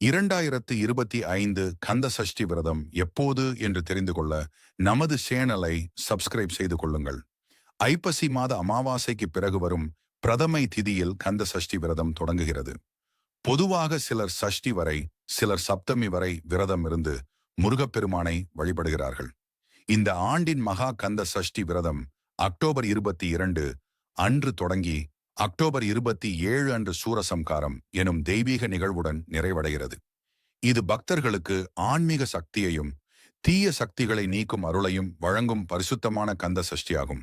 இரண்டாயிரத்து இருபத்தி ஐந்து கந்த சஷ்டி விரதம் எப்போது என்று தெரிந்து கொள்ள நமது சேனலை சப்ஸ்கிரைப் செய்து கொள்ளுங்கள். ஐப்பசி மாத அமாவாசைக்கு பிறகு வரும் பிரதமை திதியில் கந்த சஷ்டி விரதம் தொடங்குகிறது. பொதுவாக சிலர் சஷ்டி வரை சிலர் சப்தமி வரை விரதம் இருந்து முருகப்பெருமானை வழிபடுகிறார்கள். இந்த ஆண்டின் மகா கந்த சஷ்டி விரதம் அக்டோபர் இருபத்தி இரண்டு அன்று தொடங்கி அக்டோபர் இருபத்தி ஏழு அன்று சூரசம்காரம் எனும் தெய்வீக நிகழ்வுடன் நிறைவடைகிறது. இது பக்தர்களுக்கு ஆன்மீக சக்தியையும் தீய சக்திகளை நீக்கும் அருளையும் வழங்கும் பரிசுத்தமான கந்த சஷ்டியாகும்.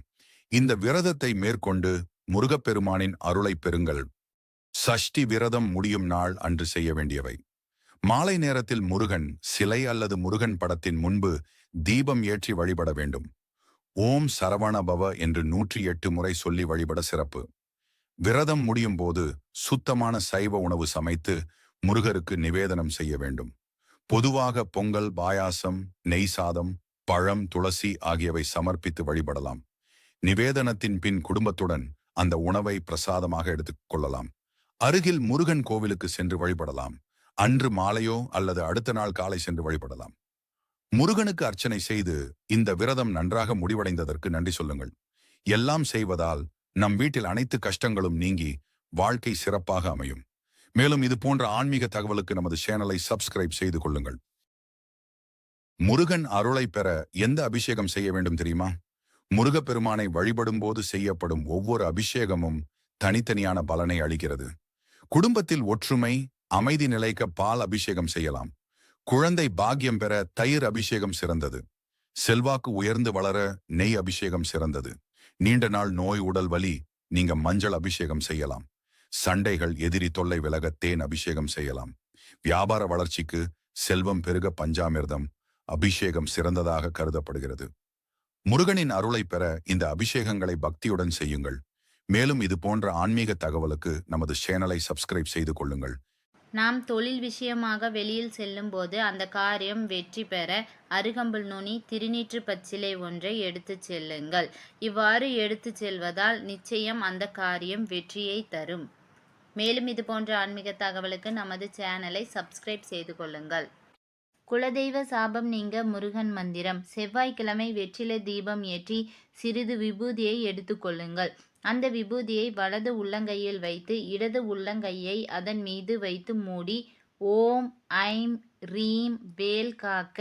இந்த விரதத்தை மேற்கொண்டு முருகப்பெருமானின் அருளை பெறுங்கள். சஷ்டி விரதம் முடியும் நாள் அன்று செய்ய வேண்டியவை. மாலை நேரத்தில் முருகன் சிலை அல்லது முருகன் படத்தின் முன்பு தீபம் ஏற்றி வழிபட வேண்டும். ஓம் சரவணபவ என்று நூற்றி எட்டு முறை சொல்லி வழிபட சிறப்பு. விரதம் முடியும் போது சுத்தமான சைவ உணவு சமைத்து முருகருக்கு நிவேதனம் செய்ய வேண்டும். பொதுவாக பொங்கல் பாயாசம் நெய் சாதம் பழம் துளசி ஆகியவை சமர்ப்பித்து வழிபடலாம். நிவேதனத்தின் பின் குடும்பத்துடன் அந்த உணவை பிரசாதமாக எடுத்துக் கொள்ளலாம். அருகில் முருகன் கோவிலுக்கு சென்று வழிபடலாம். அன்று மாலையோ அல்லது அடுத்த நாள் காலை சென்று வழிபடலாம். முருகனுக்கு அர்ச்சனை செய்து இந்த விரதம் நன்றாக முடிவடைந்ததற்கு நன்றி சொல்லுங்கள். எல்லாம் செய்வதால் நம் வீட்டில் அனைத்து கஷ்டங்களும் நீங்கி வாழ்க்கை சிறப்பாக அமையும். மேலும் இது போன்ற ஆன்மீக தகவலுக்கு நமது சேனலை சப்ஸ்கிரைப் செய்து கொள்ளுங்கள். முருகன் அருளை பெற எந்த அபிஷேகம் செய்ய வேண்டும் தெரியுமா? முருகப்பெருமானை வழிபடும் போது செய்யப்படும் ஒவ்வொரு அபிஷேகமும் தனித்தனியான பலனை அளிக்கிறது. குடும்பத்தில் ஒற்றுமை அமைதி நிலைக்க பால் அபிஷேகம் செய்யலாம். குழந்தை பாக்கியம் பெற தயிர் அபிஷேகம் சிறந்தது. செல்வாக்கு உயர்ந்து வளர நெய் அபிஷேகம் சிறந்தது. நீண்ட நாள் நோய் உடல் வலி நீங்க மஞ்சள் அபிஷேகம் செய்யலாம். சண்டைகள் எதிரி தொல்லை விலக தேன் அபிஷேகம் செய்யலாம். வியாபார வளர்ச்சிக்கு செல்வம் பெருக பஞ்சாமிர்தம் அபிஷேகம் சிறந்ததாக கருதப்படுகிறது. முருகனின் அருளை பெற இந்த அபிஷேகங்களை பக்தியுடன் செய்யுங்கள். மேலும் இது போன்ற ஆன்மீக தகவலுக்கு நமது சேனலை சப்ஸ்கிரைப் செய்து கொள்ளுங்கள். நாம் தொழில் விஷயமாக வெளியில் செல்லும்போது அந்த காரியம் வெற்றி பெற அருகம்புல் நுனி திருநீற்று பச்சிலை ஒன்றை எடுத்துச் செல்லுங்கள். இவ்வாறு எடுத்துச் செல்வதால் நிச்சயம் அந்த காரியம் வெற்றியை தரும். மேலும் இது போன்ற ஆன்மீக தகவலுக்கு நமது சேனலை சப்ஸ்கிரைப் செய்து கொள்ளுங்கள். குலதெய்வ சாபம் நீங்க முருகன் மந்திரம். செவ்வாய்க்கிழமை வெற்றிலை தீபம் ஏற்றி சிறிது விபூதியை எடுத்துக்கொள்ளுங்கள் அந்த விபூதியை வலது உள்ளங்கையில் வைத்து இடது உள்ளங்கையை அதன் மீது வைத்து மூடி ஓம் ஐம் ரீம் வேல் காக்க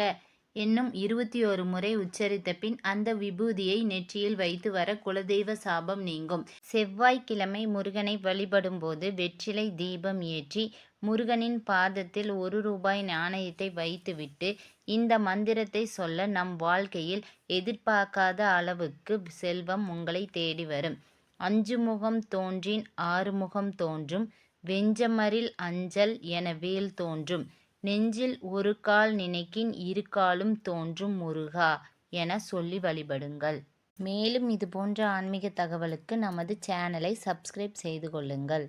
என்னும் இருபத்தி ஒரு முறை உச்சரித்த பின் அந்த விபூதியை நெற்றியில் வைத்து வர குலதெய்வ சாபம் நீங்கும். செவ்வாய்க்கிழமை முருகனை வழிபடும் போது வெற்றிலை தீபம் ஏற்றி முருகனின் பாதத்தில் ஒரு ரூபாய் நாணயத்தை வைத்துவிட்டு இந்த மந்திரத்தை சொல்ல நம் வாழ்க்கையில் எதிர்பார்க்காத அளவுக்கு செல்வம் உங்களை தேடி வரும். அஞ்சு முகம் தோன்றின் ஆறு முகம் தோன்றும். வெஞ்சமரில் அஞ்சல் என வேல் தோன்றும். நெஞ்சில் ஒரு கால் நினைக்கின் இரு காலும் தோன்றும் முருகா என சொல்லி வழிபடுங்கள். மேலும் இது போன்ற ஆன்மீக தகவலுக்கு நமது சேனலை சப்ஸ்கிரைப் செய்து கொள்ளுங்கள்.